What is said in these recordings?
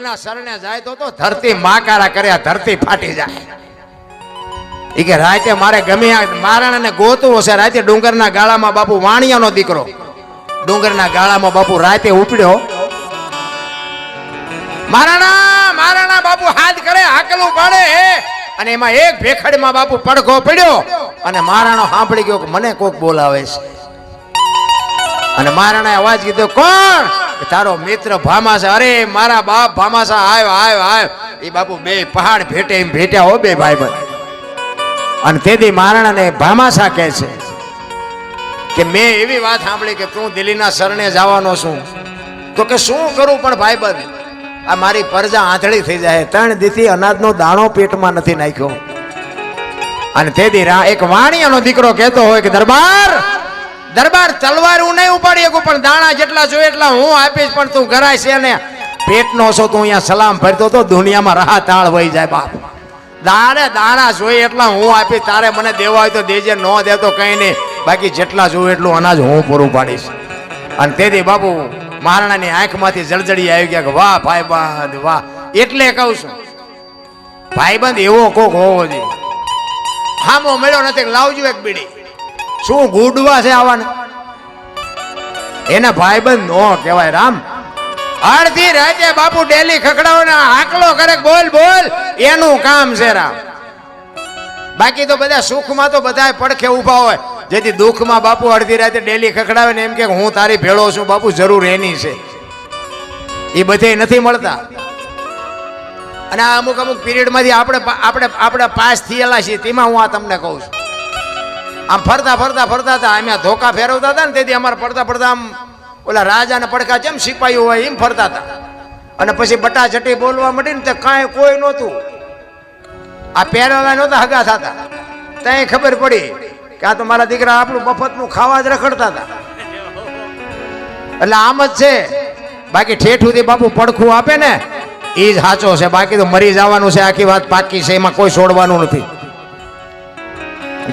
ના શરણે જાય તો તો ધરતી માકારા કર્યા ધરતી ફાટી જાય. એ કે રાતે મારે ગમે મારણ મારાણાને ગોતવો છે રાતે ડુંગરના ગાળામાં બાપુ વાણિયાનો દીકરો. ડુંગરના ગાળામાં બાપુ રાતે ઉપડ્યો. મારાણા મારાણા, બાપુ હાથ કરે, હાકલું પાડે. અને એમાં એક ભેખડમાં બાપુ પડઘો પડ્યો. અને મારાણો સાંભળી ગયો કે મને કોક બોલાવે છે. અને મારાણા અવાજ કીધો, કોણ? તારો મિત્ર ભામાસા, અરે મારા બાપ ભામાસા આવ આવ આવ એ બાપુ બે પહાડ ભેટે એમ ભેટ્યા હો બે ભાઈ ભાઈ અને તેથી મારાણાને ભામાસા કહે છે કે મેં એવી વાત સાંભળી કે તું દિલ્હીના શરણે જવાનો છું. તો કે શું કરું પણ ભાઈબંધ આ મારી પરજા આંધળી થઈ જાય. ત્રણ દીથી અનાજનો દાણો પેટમાં નથી નાખ્યો. અને તેથી એક વાણિયાનો દીકરો કહેતો હોય કે, દરબાર દરબાર તલવાર હું નહીં ઉપાડી શકું, પણ દાણા જેટલા જોઈએ એટલા હું આપીશ, પણ તું ગરાય છે ને. પેટનો છો તું અહીંયા સલામ ફરતો તો દુનિયામાં રાહ તાળ વહી જાય બાપ. દાણે દાણા જોઈએ એટલા હું આપીશ, તારે મને દેવા હોય તો દેજે, ન દે તો કઈ નહીં. બાકી જેટલા જોઈએ એટલું અનાજ હું પૂરું પાડીશ. અને તેથી બાપુ, મહારાણાની આંખમાંથી જળજળી આવી ગયા કે વાહ ભાઈબંધ, વાહ. એટલે કહું છું, ભાઈબંધ એવો કોક હોવો જોઈએ. હામો મળ્યો નથી લાવજો એક બીડી. શું ગુડવા છે આવાને? એના ભાઈબંધ નો કહેવાય રામ. અડધી રાતે બાપુ ડેલી ખખડાવને આકલો કરે બોલ બોલ, એનું કામ છે રામ. બાકી તો બધા સુખમાં તો બધા પડખે ઊભા હોય. જેથી દુઃખમાં બાપુ અડધી રાતે ડેલી ખખડાવે ને એમ કે હું તારી ભેળો છું, બાપુ જરૂર એની છે. એ બધે નથી મળતા. અને આ અમુક અમુક પિરિયડમાંથી આપણે આપણે આપણે પાસ થયેલા છીએ, તેમાં હું આ તમને કહું છું. આમ ફરતા ફરતા ફરતા હતા. અમે ધોકા ફેરવતા હતા ને તેથી અમારે ફરતા ફરતા આમ ઓલા રાજાના પડખા જેમ સિપાહીઓ હોય એમ ફરતા હતા. અને પછી બટાચટી બોલવા માંડી ને તે કાંઈ કોઈ નહોતું. આ પહેરવા નહોતા હગા થતા. ત્યાં ખબર પડી કે આ તો મારા દીકરા આપણું મફતનું ખાવા જ રખડતા હતા. એટલે આમ જ છે. બાકી ઠેઠુંથી બાપુ પડખું આપે ને એ જ સાચો છે. બાકી તો મરી જવાનું છે. આખી વાત પાકી છે. એમાં કોઈ છોડવાનું નથી.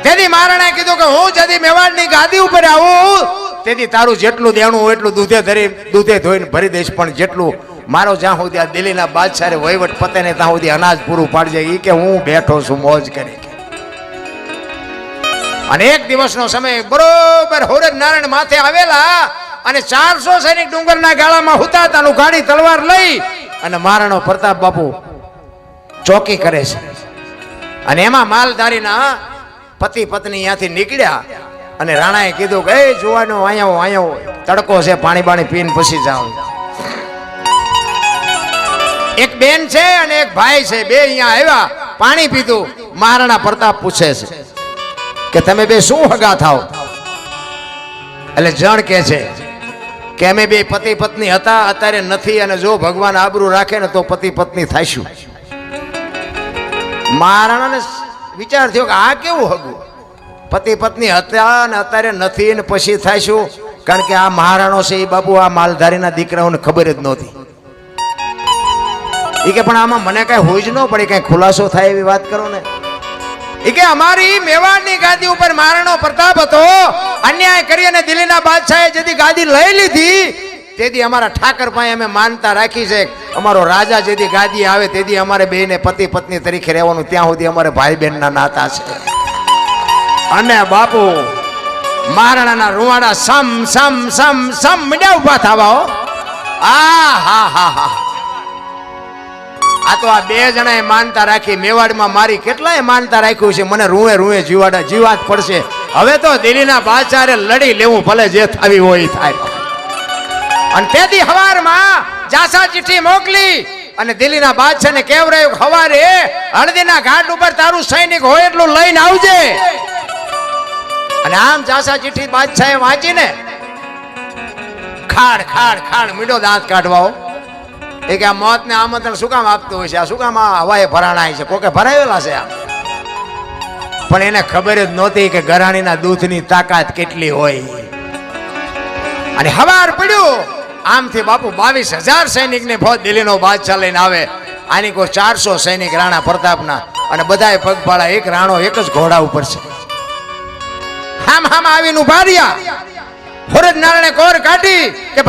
તેથી મહારાણાએ કીધું કે હું જદી મેવાડની ગાદી ઉપર આવું તેથી તારું જેટલું દેણું હોય એટલું દૂધે ધરી, દૂધે ધોઈને ભરી દઈશ, પણ જેટલું મારો જ્યાં સુધી આ દિલ્હીના બાદશાહે વહીવટ પતે ને ત્યાં સુધી અનાજ પૂરું પાડજે. એ કે હું બેઠો છું, મોજ કરી અને એક દિવસનો સમય બરોબર હોરજ નારાયણ માથે આવેલા અને ચારસો સૈનિક ડુંગરના ગાળામાં હુતાતાનું ગાડી તલવાર લઈ અને મહારાણો પ્રતાપ બાપુ ચોકી કરે છે. અને એમાં માલધારીના પતિ પત્ની ત્યાંથી નીકળ્યા અને રાણાએ કીધું કે, એ જોવાનો, આયો આયો, તડકો છે, પાણી બાણી પીને પછી જાઓ. એક બેન છે અને એક ભાઈ છે, બે અહીંયા આવ્યા, પાણી પીધું. મહારાણા પ્રતાપ પૂછે છે કે, તમે બે શું હગા થાવ? એટલે જણ કે છે કે, અમે બે પતિ પત્ની હતા, અત્યારે નથી અને જો ભગવાન આબરૂ રાખે ને તો પતિ પત્ની થાઈશું. મહારાણાને વિચાર થયો કે આ કેવું હગું પતિ પત્ની હતા અને અત્યારે નથી ને પછી થાઈશું કારણ કે આ મહારાણો છે, એ બાબુ આ માલધારીના દીકરાઓને ખબર જ નહોતી. એ કે પણ આમાં મને કઈ હોય જ ન પડે, કઈ ખુલાસો થાય એવી વાત કરો ને. એ કે અમારી મેવાડની ગાદી ઉપર મહારાણો પ્રતાપ હતો. અન્યાય કરી અને દિલ્હીના બાદશાહે જેથી ગાદી લઈ લીધી તેથી અમારા ઠાકર પાસે અમે માનતા રાખી છે, અમારો રાજા જેથી ગાદી આવે તેથી અમારે બેને પતિ પત્ની તરીકે રહેવાનું ત્યાં સુધી અમારે ભાઈ બહેનના નાતા છે. અને બાપુ, મહારાણાના રૂવાડા સમ સમ સમ સમ મીડા ઊભા થવા હો. આ, હા હા હા. આ તો આ બે જણાએ માનતા રાખી, મેવાડમાં મારી કેટલાય માનતા રાખ્યું છે, મને રૂએ રૂએ જીવાડા, જીવાત પડશે. હવે તો દિલ્હીના બાચારે લડી લેવું, ભલે જે થાવી હોય થાય. અને તેથી હવારમાં જાસા ચિઠ્ઠી મોકલી અને દિલ્હીના બાદશાહને કેવરાયું હવારે હળદીના ઘાટ ઉપર તારું સૈનિક હોય એટલું લઈને આવજે. અને આમ જાસા ચિઠ્ઠી બાદશાહે વાંચીને ખાડ ખાડ ખાડ મીઠો દાંત કાઢવાઓ એ કે આ મોતને આમંત્રણ શું કામ આપતું હોય છે? આ શું કામ આ હવાએ ભરાણાય છે? કોકે ભરાયેલા છે આ પણ એને ખબર જ નહોતી કે ગરાણીના દૂધની તાકાત કેટલી હોય. અને હવાર પડ્યું. આમથી બાપુ બાવીસ હજાર સૈનિકને ફોજ દિલ્હીનો બાદશાહ લઈને આવે. આની કોઈ ચારસો સૈનિક રાણા પ્રતાપના અને બધાએ પગપાળા એક રાણો એક જ ઘોડા ઉપર છે. હામ હામ આવીને ઊભા રહ્યા. નારાયણે કોર કાઢી કે